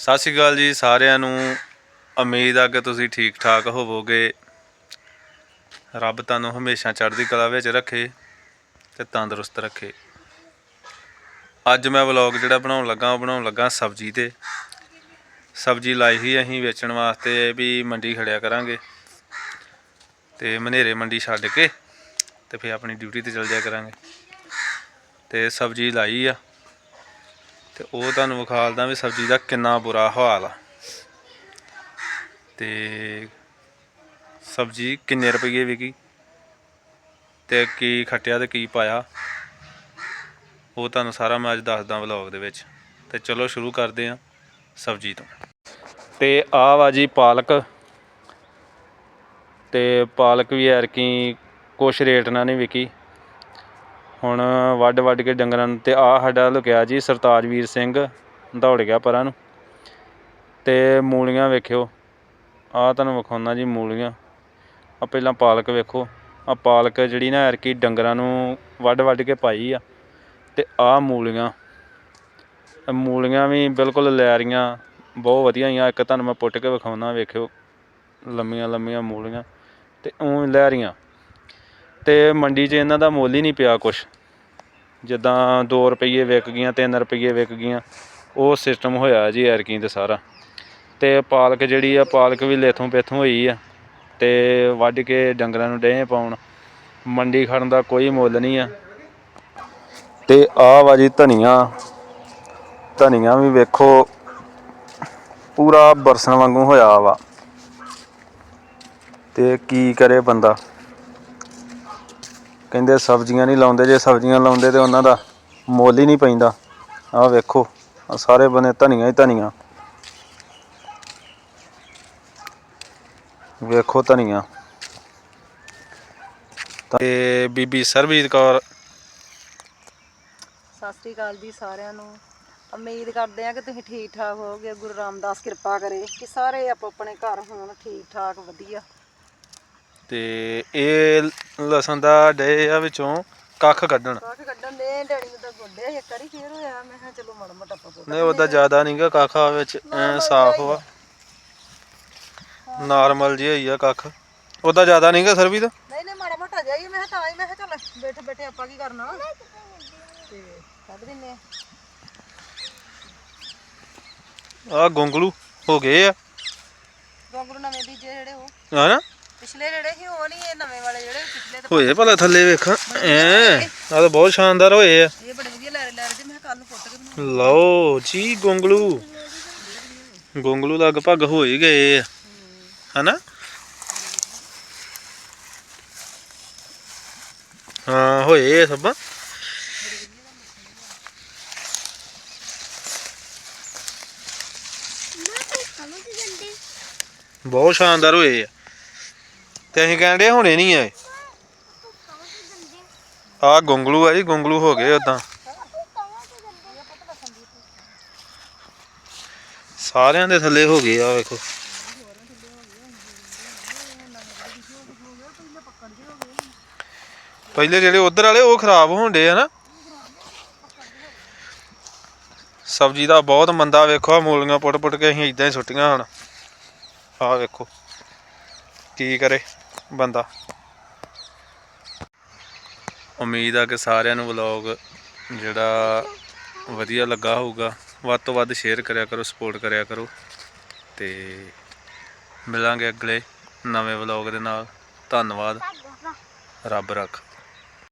ਸਤਿ ਸ਼੍ਰੀ ਅਕਾਲ ਜੀ ਸਾਰਿਆਂ ਨੂੰ। ਉਮੀਦ ਆ ਕਿ ਤੁਸੀਂ ਠੀਕ ਠਾਕ ਹੋਵੋਗੇ। ਰੱਬ ਤੁਹਾਨੂੰ ਹਮੇਸ਼ਾ ਚੜ੍ਹਦੀ ਕਲਾ ਵਿੱਚ ਰੱਖੇ ਤੇ ਤੰਦਰੁਸਤ ਰੱਖੇ। ਅੱਜ ਮੈਂ ਵਲੌਗ ਜਿਹੜਾ ਬਣਾਉਣ ਲੱਗਾ, ਉਹ ਬਣਾਉਣ ਲੱਗਾ ਸਬਜ਼ੀ ਤੇ। ਸਬਜ਼ੀ ਲਾਈ ਹੀ ਅਸੀਂ ਵੇਚਣ ਵਾਸਤੇ ਵੀ ਮੰਡੀ ਖੜਿਆ ਕਰਾਂਗੇ। ਤੇ ਮਨੇਰੇ ਮੰਡੀ ਛੱਡ ਕੇ ਤੇ ਫਿਰ ਆਪਣੀ ਡਿਊਟੀ ਤੇ ਚਲ ਜਾਇਆ ਕਰਾਂਗੇ। ਤੇ ਸਬਜ਼ੀ ਲਾਈ ਆ। ਤੇ ਉਹ ਤੁਹਾਨੂੰ ਵਿਖਾਲਦਾ ਵੀ ਸਬਜ਼ੀ ਦਾ ਕਿੰਨਾ ਬੁਰਾ ਹਾਲ ਆ। ਤੇ ਸਬਜ਼ੀ ਕਿੰਨੇ ਰੁਪਏ ਵਿਕੀ? ਤੇ ਕੀ ਖੱਟਿਆ ਤੇ ਕੀ ਪਾਇਆ? ਉਹ ਤੁਹਾਨੂੰ ਸਾਰਾ ਮੈਂ ਅੱਜ ਦੱਸਦਾ ਵਲੌਗ ਦੇ ਵਿੱਚ। ਤੇ ਚਲੋ ਸ਼ੁਰੂ ਕਰਦੇ ਹਾਂ ਸਬਜ਼ੀ ਤੋਂ। ਤੇ ਆਹ ਵਾ ਜੀ ਪਾਲਕ। ਤੇ ਪਾਲਕ ਵੀ ਐਰਕੀ ਕੁਛ ਰੇਟ ਨਾਲ ਨਹੀਂ ਵਿਕੀ। ਹੁਣ ਵੱਢ ਵੱਢ ਕੇ ਡੰਗਰਾਂ ਨੂੰ ਅਤੇ ਆਹ ਸਾਡਾ ਲੁਕਿਆ ਜੀ ਸਰਤਾਜ ਵੀਰ ਸਿੰਘ, ਦੌੜ ਗਿਆ ਪਰਾਂ ਨੂੰ। ਅਤੇ ਮੂਲੀਆਂ ਵੇਖਿਓ, ਆਹ ਤੁਹਾਨੂੰ ਵਿਖਾਉਣਾ ਜੀ ਮੂਲੀਆਂ। ਆ ਪਹਿਲਾਂ ਪਾਲਕ ਵੇਖੋ ਆ ਪਾਲਕ ਜਿਹੜੀ ਨਾ ਐਰਕੀ ਡੰਗਰਾਂ ਨੂੰ ਵੱਢ ਵੱਢ ਕੇ ਪਾਈ ਆ, ਤੇ ਆ ਮੂਲੀਆਂ। ਮੂਲੀਆਂ ਵੀ ਬਿਲਕੁਲ ਲੈਰੀਆਂ, ਬਹੁਤ ਵਧੀਆ ਆ ਇੱਕ ਤੁਹਾਨੂੰ ਮੈਂ ਪੁੱਟ ਕੇ ਵਿਖਾਉਣਾ ਵੇਖਿਓ ਲੰਮੀਆਂ ਲੰਮੀਆਂ ਮੂਲੀਆਂ, ਤੇ ਉਹ ਲੈਰੀਆਂ ਅਤੇ ਮੰਡੀ 'ਚ ਇਹਨਾਂ ਦਾ ਮੁੱਲ ਹੀ ਨਹੀਂ ਪਿਆ ਕੁਛ। ਜਿੱਦਾਂ ਦੋ ਰੁਪਈਏ ਵਿਕ ਗਈਆਂ, ਤਿੰਨ ਰੁਪਈਏ ਵਿਕ ਗਈਆਂ, ਉਹ ਸਿਸਟਮ ਹੋਇਆ ਜੀ ਐਰਕੀ ਤੇ ਸਾਰਾ। ਅਤੇ ਪਾਲਕ ਜਿਹੜੀ ਆ, ਪਾਲਕ ਵੀ ਲੇਥੋਂ ਪੇਥੋਂ ਹੋਈ ਆ ਅਤੇ ਵੱਢ ਕੇ ਡੰਗਰਾਂ ਨੂੰ ਡੇ ਪਾਉਣ, ਮੰਡੀ ਖੜਨ ਦਾ ਕੋਈ ਮੁੱਲ ਨਹੀਂ ਆ। ਤੇ ਆਹ ਵਾ ਜੀ ਧਨੀਆ ਧਨੀਆ ਵੀ ਵੇਖੋ, ਪੂਰਾ ਬਰਸਣ ਵਾਂਗੂ ਹੋਇਆ ਵਾ। ਤੇ ਕੀ ਕਰੇ ਬੰਦਾ? ਕਹਿੰਦੇ ਸਬਜ਼ੀਆਂ ਨਹੀਂ ਲਾਉਂਦੇ, ਜੇ ਸਬਜ਼ੀਆਂ ਲਾਉਂਦੇ ਤੇ ਉਹਨਾਂ ਦਾ ਮੁੱਲ ਹੀ ਨਹੀਂ ਪੈਂਦਾ। ਆਹ ਵੇਖੋ, ਆਹ ਸਾਰੇ ਬਨੇ ਧਨੀਆ ਹੀ ਧਨੀਆ। ਵੇਖੋ ਧਨੀਆ। ਤੇ ਬੀਬੀ ਸਰਬਜੀਤ ਕੌਰ। ਸਤਿ ਸ੍ਰੀ ਅਕਾਲ ਜੀ ਸਾਰਿਆਂ ਨੂੰ। ਉਮੀਦ ਕਰਦੇ ਆ ਕਿ ਤੁਸੀਂ ਠੀਕ ਠਾਕ ਹੋਵੋਗੇ। ਗੁਰੂ ਰਾਮਦਾਸ ਕਿਰਪਾ ਕਰੇ ਕਿ ਸਾਰੇ ਆਪੋ ਆਪਣੇ ਘਰ ਹੋਣ ਠੀਕ ਠਾਕ ਵਧੀਆ। ਤੇ ਇਹ ਲਸਣ ਦਾ ਡੇ ਆ ਵਿੱਚੋਂ ਕੱਖ ਕੱਢਣ। ਕਾਫੀ ਕੱਢਣ ਦੇ ਡੈਡੀ ਨੂੰ ਤਾਂ ਗੋਡੇ ਇੱਕ ਵਾਰੀ ਫੇਰ ਹੋਇਆ ਮੈਂ ਕਿਹਾ ਚਲੋ ਮਾੜਾ ਮੋਟਾ ਪਪੋ ਨਹੀਂ ਉਹਦਾ ਜ਼ਿਆਦਾ ਨਹੀਂਗਾ ਕੱਖ ਆ ਵਿੱਚ ਐ ਸਾਫ਼ ਵਾ। ਨਾਰਮਲ ਜਿਹਾ ਹੀ ਆ ਕੱਖ। ਉਹਦਾ ਜ਼ਿਆਦਾ ਨਹੀਂਗਾ ਸਰਬੀ ਦਾ ਨਹੀਂ ਨਹੀਂ ਮਾੜਾ ਮੋਟਾ ਜਾਈਏ ਮੈਂ ਤਾਂ ਹੀ ਮੈਂ ਕਿਹਾ ਚੱਲ ਬੈਠੇ ਬੈਠੇ ਆਪਾਂ ਕੀ ਕਰਨਾ। ਤੇ ਕੱਢ ਦਿੰਨੇ ਆ। ਆ ਗੋਂਗਲੂ ਹੋ ਗਏ ਆ। ਗੋਂਗਰੂ ਨਵੇਂ ਬੀਜੇ ਜਿਹੜੇ ਉਹ। ਹਨਾ? ਪਿਛਲੇ ਜਿਹੜੇ ਸੀ ਉਹ ਨਹੀਂ ਇਹ ਨਵੇਂ ਵਾਲੇ ਜਿਹੜੇ ਪਿਛਲੇ ਤੇ ਹੋਏ ਭਲਾ ਥੱਲੇ ਵੇਖਾਂ। ਐ ਆ ਤਾਂ ਬਹੁਤ ਸ਼ਾਨਦਾਰ ਹੋਏ ਆ। ਇਹ ਬੜੇ ਵਧੀਆ ਲੈ ਲੈ ਰਹੇ ਮੈਂ ਕਿਹਾ ਕੱਲ ਨੂੰ ਪੁੱਟ ਕੇ ਬਣਾਉਂ ਲਓ ਜੀ ਗੋਂਗਲੂ। ਗੋਂਗਲੂ ਲਗਭਗ ਹੋ ਹੀ ਗਏ ਆ। ਹਨਾ? ਹਾਂ ਹੋਏ ਆ ਸਭ। ਬਹੁਤ ਸ਼ਾਨਦਾਰ ਹੋਏ ਆ। ਤੇ ਅਸੀਂ ਕਹਿੰਦੇ ਹੁਣੇ ਨਹੀਂ ਆਏ। ਆ ਗੁੰਗਲੂ ਆ ਜੀ, ਗੁੰਗਲੂ ਹੋ ਗਏ ਉਦਾਂ ਸਾਰਿਆਂ ਦੇ ਥੱਲੇ ਹੋ ਗਏ ਆ, ਵੇਖੋ। ਪਹਿਲੇ ਜਿਹੜੇ ਉਧਰ ਵਾਲੇ, ਉਹ ਖਰਾਬ ਹੋਣ ਡੇ ਆ ਨਾ। ਸਬਜ਼ੀ ਦਾ ਬਹੁਤ ਮੰਦਾ ਵੇਖੋ ਆ ਮੂਲੀਆਂ ਪੁੱਟ ਪੁੱਟ ਕੇ ਅਸੀਂ ਇਦਾਂ ਹੀ ਸੁੱਟੀਆਂ ਹੁਣ। ਆਹ ਵੇਖੋ, ਕੀ ਕਰੇ। ਬੰਦਾ। ਉਮੀਦ ਆ ਕਿ ਸਾਰਿਆਂ ਨੂੰ ਵਲੌਗ ਜਿਹੜਾ ਵਧੀਆ ਲੱਗਾ ਹੋਊਗਾ। ਵੱਧ ਤੋਂ ਵੱਧ ਸ਼ੇਅਰ ਕਰਿਆ ਕਰੋ ਸਪੋਰਟ ਕਰਿਆ ਕਰੋ। ਤੇ ਮਿਲਾਂਗੇ ਅਗਲੇ ਨਵੇਂ ਵਲੌਗ ਦੇ ਨਾਲ। ਧੰਨਵਾਦ। ਰੱਬ ਰੱਖ।